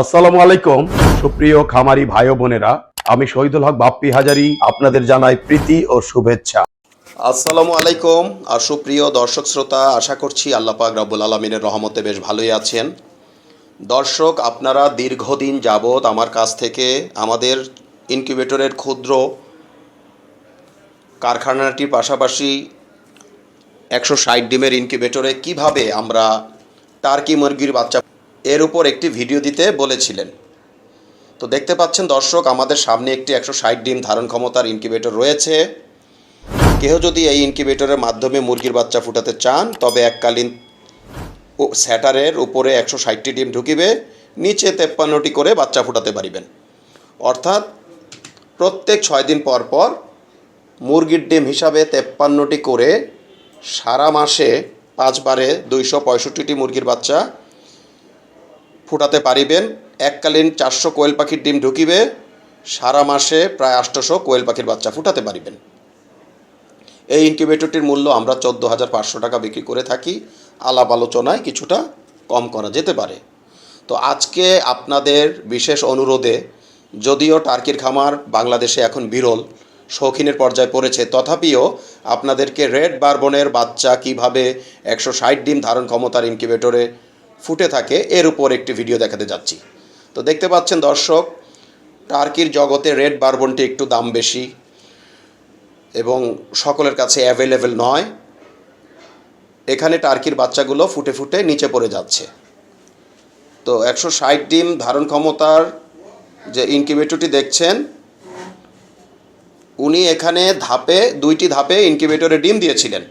আসসালামু আলাইকুম। সুপ্রিয় খামারি ভাই বোনেরা, আমি শহীদুল হক বাপ্পি হাজারি, আপনাদের জানাই প্রীতি ও শুভেচ্ছা। আসসালামু আলাইকুম আর সুপ্রিয় দর্শক শ্রোতা, আশা করছি আল্লাহ পাক রব্বুল আলমিনের রহমতে বেশ ভালোই আছেন। দর্শক, আপনারা দীর্ঘদিন যাবৎ আমার কাছ থেকে আমাদের ইনকিউবেটরের ক্ষুদ্র কারখানাটির পাশাপাশি একশো ষাট ডিমের ইনকিউবেটরে কীভাবে আমরা টার্কি মুরগির বাচ্চা এর উপর একটি ভিডিও দিতে বলেছিলেন। তো দেখতে পাচ্ছেন দর্শক, আমাদের সামনে একটি একশো ষাট ডিম ধারণ ক্ষমতার ইনকিউবেটর রয়েছে। কেউ যদি এই ইনকিউবেটরের মাধ্যমে মুরগির বাচ্চা ফুটাতে চান, তবে এককালীন ও- স্যাটারের উপরে একশো ষাটটি ডিম ঢুকিবে, নিচে তেপ্পান্নটি করে বাচ্চা ফুটাতে পারিবেন। অর্থাৎ প্রত্যেক ছয় দিন পর পর মুরগির ডিম হিসাবে তেপ্পান্নটি করে সারা মাসে পাঁচবারে দুইশো পঁয়ষট্টিটি মুরগির বাচ্চা ফুটাতে পারিবেন। এককালীন চারশো কোয়েল পাখির ডিম ঢুকিবে। সারা মাসে প্রায় আটশোশো কোয়েল পাখির বাচ্চা ফুটাতে পারিবেন। এই ইনকিউবেটরটির মূল্য আমরা চোদ্দ হাজার পাঁচশো টাকা বিক্রি করে থাকি। আলাপ আলোচনায় কিছুটা কম করা যেতে পারে। তো আজকে আপনাদের বিশেষ অনুরোধে, যদিও টার্কির খামার বাংলাদেশে এখন বিরল, শৌখিনের পর্যায়ে পড়েছে, তথাপিও আপনাদেরকে রেড বারবনের বাচ্চা কীভাবে একশো ষাট ডিম ধারণ ক্ষমতার ইনকিউবেটরে ফুটে থাকে। এর উপর একটি ভিডিও দেখাতে যাচ্ছি। তো দেখতে পাচ্ছেন দর্শক, টার্কির জগতে রেড বার্বনটি একটু দাম বেশি এবং সকলের কাছে অ্যাভেলেবেল নয়। এখানে টার্কির বাচ্চাগুলো ফুটে ফুটে নিচে পড়ে যাচ্ছে। তো একশো ষাট ডিম ধারণ ক্ষমতার যে ইনকিউবেটরটি দেখছেন, উনি এখানে ধাপে, দুইটি ধাপে ইনকিউবেটরে ডিম দিয়েছিলেন।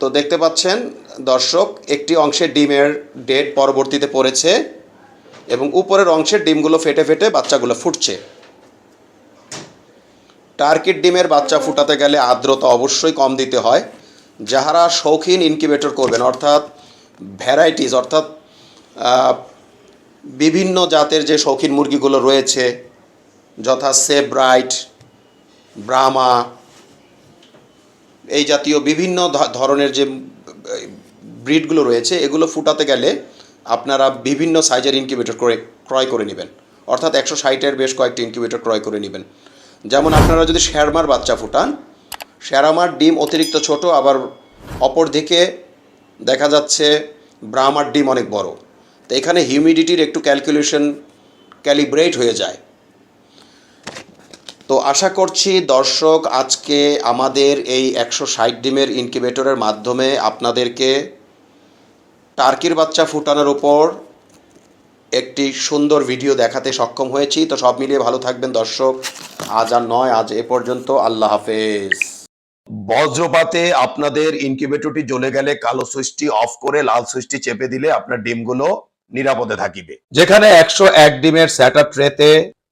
তো দেখতে পাচ্ছেন, দর্শক, একটি অংশের ডিমের ডেট পরবর্তীতে পড়েছে এবং উপরের অংশের ডিমগুলো ফেটে ফেটে বাচ্চাগুলো ফুটছে। টার্কির ডিমের বাচ্চা ফুটাতে গেলে আর্দ্রতা অবশ্যই কম দিতে হয়। যাহারা শৌখিন ইনকিউবেটর করবেন, অর্থাৎ ভ্যারাইটিস, অর্থাৎ বিভিন্ন জাতের যে শৌখিন মুরগিগুলো রয়েছে, যথা সেব্রাইট, ব্রাহ্মা এই জাতীয় বিভিন্ন ধরনের যে, ব্রিডগুলো রয়েছে, এগুলো ফুটাতে গেলে আপনারা বিভিন্ন সাইজের ইনকিউবেটর করে, ক্রয় করে নেবেন। অর্থাৎ একশো ষাটের বেশ কয়েকটি ইনকিউবেটর ক্রয় করে নেবেন। যেমন আপনারা যদি শ্যারমার বাচ্চা ফুটান, শ্যারামার ডিম অতিরিক্ত ছোট, আবার অপর দিকে দেখা যাচ্ছে ব্রাহ্মার ডিম অনেক বড়। তো এখানে হিউমিডিটির একটু ক্যালকুলেশন ক্যালিব্রেট হয়ে যায়। তো আশা করছি দর্শক আজকে আমাদের এই একশো ষাট ডিমের ইনকিউবেটরের মাধ্যমে আপনাদেরকে টার্কির বাচ্চা ফুটানোর উপর একটি সুন্দর ভিডিও দেখাতে সক্ষম হয়েছি। তো সব মিলিয়ে ভালো থাকবেন দর্শক। আজ আর নয় আজ এ পর্যন্ত। আল্লাহ হাফেজ। বজ্রপাতে আপনাদের ইনকিউবেটরটি জ্বলে গেলে কালো সুইচটি অফ করে লাল সুইচটি চেপে দিলে আপনার ডিমগুলো নিরাপদে থাকিবে। যেখানে একশো এক ডিমের স্যাটার ট্রেতে